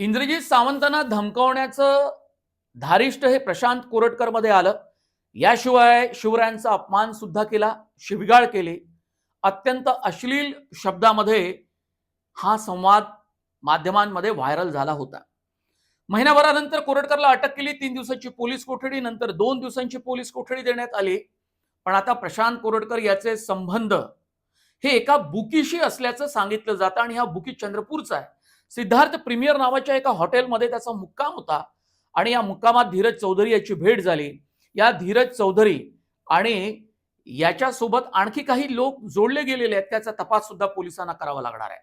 इंद्रजित सावंतांना धमकावण्याचं धारिष्ट हे प्रशांत कोरटकरमध्ये आलं. याशिवाय शिवरायांचा अपमान सुद्धा केला शिवगाळ केली. अत्यंत अश्लील शब्दामध्ये हा संवाद माध्यमांमध्ये व्हायरल झाला होता. महिनाभरानंतर कोरटकरला अटक केली तीन दिवसाची पोलीस कोठडी नंतर दोन दिवसांची पोलीस कोठडी देण्यात आली. पण आता प्रशांत कोरटकर याचे संबंध हे एका बुकीशी असल्याचं सांगितलं जातं आणि हा बुकी चंद्रपूरचा आहे. सिद्धार्थ प्रीमियर नावाच्या एका हॉटेलमध्ये त्याचा मुक्काम होता. आणि या मुक्कामात धीरज चौधरी याची भेट झाली. या धीरज चौधरी आणि याच्यासोबत आणखी काही लोक जोडले गेलेले आहेत त्याचा तपास सुद्धा पोलिसांना करावा लागणार आहे.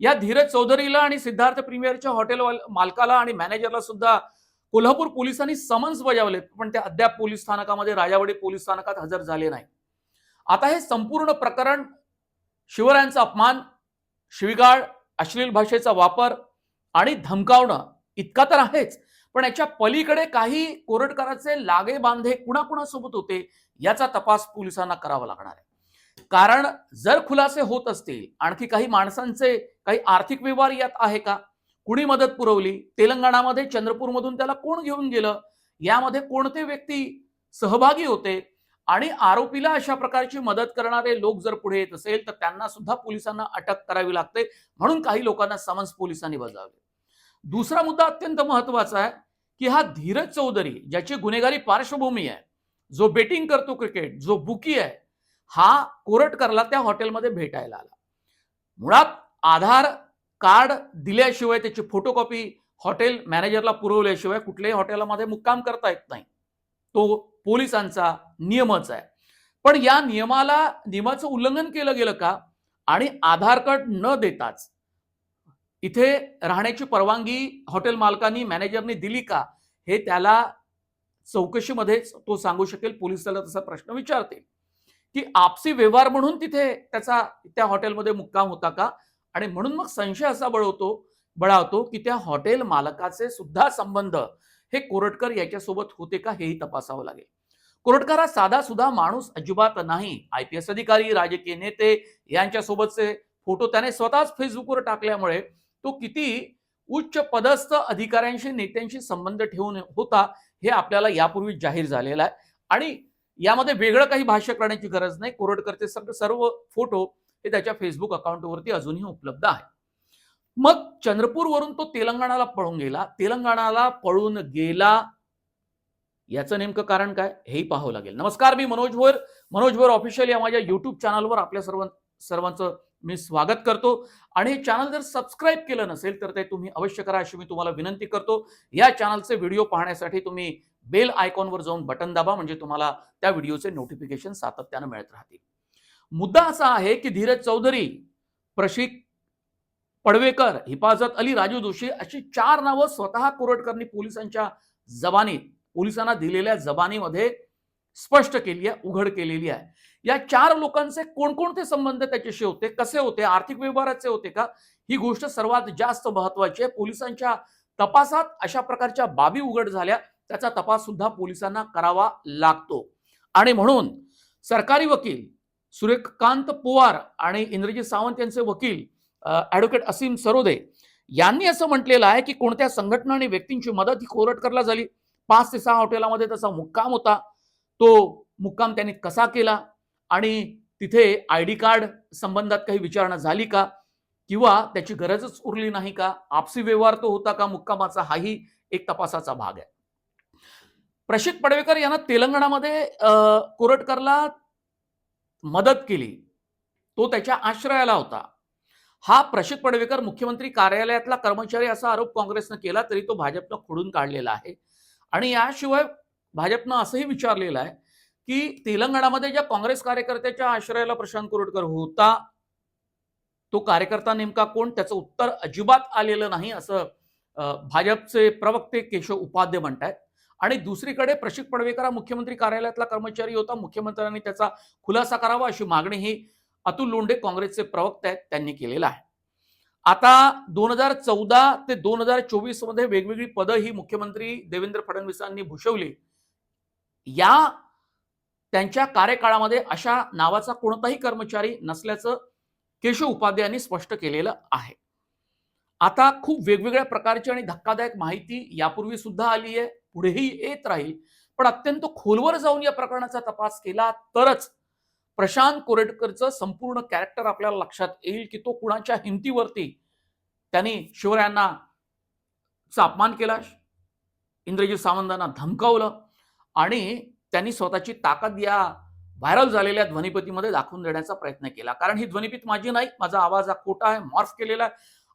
या धीरज चौधरीला आणि सिद्धार्थ प्रीमियरच्या हॉटेल मालकाला आणि मॅनेजरला सुद्धा कोल्हापूर पोलिसांनी समन्स बजावले पण ते अद्याप पोलीस स्थानकामध्ये राजावाडी पोलीस स्थानकात हजर झाले नाही आता हे संपूर्ण प्रकरण शिवरायांचा अपमान शिवीगाळ अश्लील भाषेचा वापर आणि धमकावणं इतका तर आहेच. पण याच्या पलीकडे काही कोरटकराचे लागे बांधे कुणाकुणासोबत होते याचा तपास पोलिसांना करावा लागणार आहे. कारण जर खुलासे होत असतील आणखी काही माणसांचे काही आर्थिक व्यवहार यात आहे का? कुणी मदत पुरवली? तेलंगणामध्ये चंद्रपूरमधून त्याला कोण घेऊन गेलं? यामध्ये कोणते व्यक्ती सहभागी होते? आणि आरोपीला अशा प्रकारची मदत करणारे लोक जर पुढे येत असेल तर त्यांना सुद्धा पोलिसांना अटक करावी लागते. म्हणून काही लोकांना समन्स पोलिसांनी बजावले. दुसरा मुद्दा अत्यंत महत्त्वाचा आहे की हा धीरज चौधरी ज्याची गुन्हेगारी पार्श्वभूमी आहे जो बेटिंग करतो क्रिकेट जो बुकी आहे हा कोरटकरला त्या हॉटेलमध्ये भेटायला आला. मुळात आधार कार्ड दिल्याशिवाय त्याची फोटोकॉपी हॉटेल मॅनेजरला पुरवल्याशिवाय कुठल्याही हॉटेलमध्ये मुक्काम करता येत नाही. तो पोलिसांचा नियमच आहे. पण या नियमाला नियमाचं उल्लंघन केलं गेलं का? आणि आधार कार्ड न देताच इथे राहण्याची परवानगी हॉटेल मालकांनी मॅनेजरने दिली का? हे त्याला चौकशीमध्येच तो सांगू शकेल पोलीस त्याला तसा प्रश्न विचारतील. की आपसी व्यवहार म्हणून तिथे त्याचा त्या हॉटेलमध्ये मुक्काम होता का? आणि म्हणून मग संशय असा बळवतो बळावतो की त्या हॉटेल मालकाचे सुद्धा संबंध हे कोरटकर याच्यासोबत होते का? हेही तपासावं लागेल. कोरटकर हा साधा सुद्धा माणूस अजिबात नाही. आय पी एस अधिकारी राजकीय नेते यांच्यासोबतचे फोटो त्याने स्वतःच फेसबुकवर टाकल्यामुळे तो किती उच्च पदस्थ अधिकाऱ्यांशी नेत्यांशी संबंध ठेवून होता हे आपल्याला यापूर्वी जाहीर झालेलं आहे. आणि यामध्ये वेगळं काही भाष्य करण्याची गरज नाही. कोरटकरचे सर्व सर्व फोटो हे त्याच्या फेसबुक अकाउंटवरती अजूनही उपलब्ध आहे. मग चंद्रपूरवरून तो तेलंगणाला पळून गेला. तेलंगणाला पळून गेला याचं नेमकं कारण काय? हेही पाहावं लागेल. नमस्कार मी मनोज भोर मनोज भोर ऑफिशियल या माझ्या युट्यूब चॅनलवर आपल्या सर्व सर्वांचं मी स्वागत करतो. आणि हे चॅनल जर सबस्क्राईब केलं नसेल तर ते तुम्ही अवश्य करा अशी मी तुम्हाला विनंती करतो. या चॅनलचे व्हिडिओ पाहण्यासाठी तुम्ही बेल आयकॉनवर जाऊन बटन दाबा म्हणजे तुम्हाला त्या व्हिडिओचे नोटिफिकेशन सातत्यानं मिळत राहतील. मुद्दा असा आहे की धीरज चौधरी प्रशिक पडवेकर हिफाजत अली राजू जोशी अशी चार नावं स्वतः कोरटकरनी पोलिसांच्या जबानीत पोलिसांना दिलेल्या जबानीमध्ये स्पष्ट केली आहे उघड केलेली आहे. या चार लोकांचे कोणकोणते संबंध त्याच्याशी होते कसे होते आर्थिक व्यवहाराचे होते का? ही गोष्ट सर्वात जास्त महत्वाची आहे. पोलिसांच्या तपासात अशा प्रकारच्या बाबी उघड झाल्या त्याचा तपास सुद्धा पोलिसांना करावा लागतो. आणि म्हणून सरकारी वकील सूर्यकांत पोवार आणि इंद्रजीत सावंत यांचे वकील ॲडव्होकेट असीम सरोदे यांनी असं म्हटलेलं आहे की कोणत्या संघटना आणि व्यक्तींची मदत ही कोरटकरला झाली. पाच ते सहा हॉटेलामध्ये त्याचा मुक्काम होता. तो मुक्काम त्यांनी कसा केला? आणि तिथे आय डी कार्ड संबंधात काही विचारणा झाली का? किंवा त्याची गरजच उरली नाही का? आपसी व्यवहार तो होता का? मुक्कामाचा हाही एक तपासाचा भाग आहे. प्रशिक पडवेकर यांना तेलंगणामध्ये कोरटकरला मदत केली. तो त्याच्या आश्रयाला होता. हा प्रशिक पडवेकर मुख्यमंत्री कार्यालयातला कर्मचारी असा आरोप काँग्रेसनं केला तरी तो भाजपनं खोडून काढलेला आहे. आणि याशिवाय भाजपनं असंही विचारलेलं आहे की तेलंगणामध्ये ज्या काँग्रेस कार्यकर्त्याच्या आश्रयाला प्रशांत कोरटकर होता तो कार्यकर्ता नेमका कोण? त्याचं उत्तर अजिबात आलेलं नाही असं भाजपचे प्रवक्ते केशव उपाध्ये म्हणतात आणि दुसरीकडे प्रशिक पडवेकर हा मुख्यमंत्री कार्यालयातला कर्मचारी होता. मुख्यमंत्र्यांनी त्याचा खुलासा करावा अशी मागणी ही अतुल लोंढे काँग्रेसचे प्रवक्ते आहेत त्यांनी केलेला आहे. आता दोन हजार चौदा ते दोन हजार चोवीसमध्ये वेगवेगळी पदं ही मुख्यमंत्री देवेंद्र फडणवीसांनी भूषवली. या त्यांच्या कार्यकाळामध्ये अशा नावाचा कोणताही कर्मचारी नसल्याचं केशव उपाध्याय यांनी स्पष्ट केलेलं आहे. आता खूप वेगवेगळ्या प्रकारची आणि धक्कादायक माहिती यापूर्वी सुद्धा आली आहे पुढेही येत राहील पण अत्यंत खोलवर जाऊन या प्रकरणाचा तपास केला तरच प्रशांत कोरेटकरचं संपूर्ण कॅरेक्टर आपल्याला लक्षात येईल की तो कुणाच्या हिमतीवरती त्यांनी शिवरायांना चा अपमान केला इंद्रजीत सावंतांना धमकावलं आणि त्यांनी स्वतःची ताकद या व्हायरल झालेल्या ध्वनिपतीमध्ये दाखवून देण्याचा प्रयत्न केला. कारण ही ध्वनिपीत माझी नाही माझा आवाज हा खोटा आहे मॉर्फ केलेला आहे.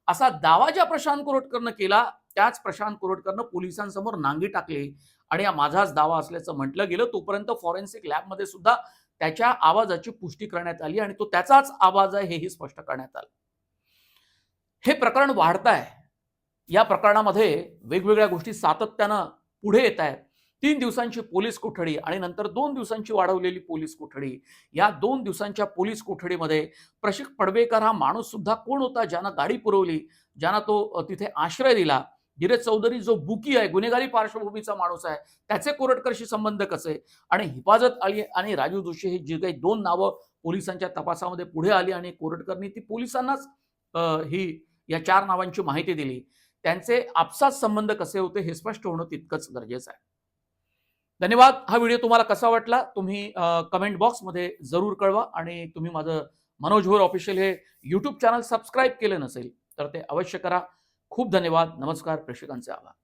असा दावा ज्या प्रशांत कोरटकरनं केला त्याच प्रशांत कोरटकरनं पोलिसांसमोर नांगी टाकली. आणि हा माझाच दावा असल्याचं म्हटलं गेलं. तोपर्यंत फॉरेन्सिक लॅबमध्ये सुद्धा त्याच्या आवाजाची पुष्टी करण्यात आली आणि तो त्याचाच आवाज आहे हेही स्पष्ट करण्यात आलं. हे प्रकरण वाढत आहे या प्रकरणामध्ये वेगवेगळ्या गोष्टी सातत्यानं पुढे येत आहेत. तीन दिवसांची पोलीस कोठडी आणि नंतर दोन दिवसांची वाढवलेली पोलीस कोठडी. या दोन दिवसांच्या पोलीस कोठडीमध्ये प्रशिक पडवेकर हा माणूस सुद्धा कोण होता ज्यानं गाडी पुरवली ज्यानं तो तिथे आश्रय दिला धीरज चौधरी जो बुकी आहे गुन्हेगारी पार्श्वभूमीचा माणूस आहे त्याचे कोरटकरशी संबंध कसे? आणि हिफाजत अली आणि राजू जोशी हे जी काही दोन नावं पोलिसांच्या तपासामध्ये पुढे आली आणि कोरटकरनी ती पोलिसांनाच ही या चार नावांची माहिती दिली. त्यांचे आपसात संबंध कसे होते हे स्पष्ट होणं तितकंच गरजेचं आहे. धन्यवाद. हा व्हिडिओ तुम्हाला कसा वाटला तुम्ही कमेंट बॉक्समध्ये जरूर कळवा आणि तुम्ही माझं मनोज भोर ऑफिशियल हे यूट्यूब चॅनल सबस्क्राईब केलं नसेल तर ते अवश्य करा. खूप धन्यवाद. नमस्कार. प्रेक्षकांचे आभार.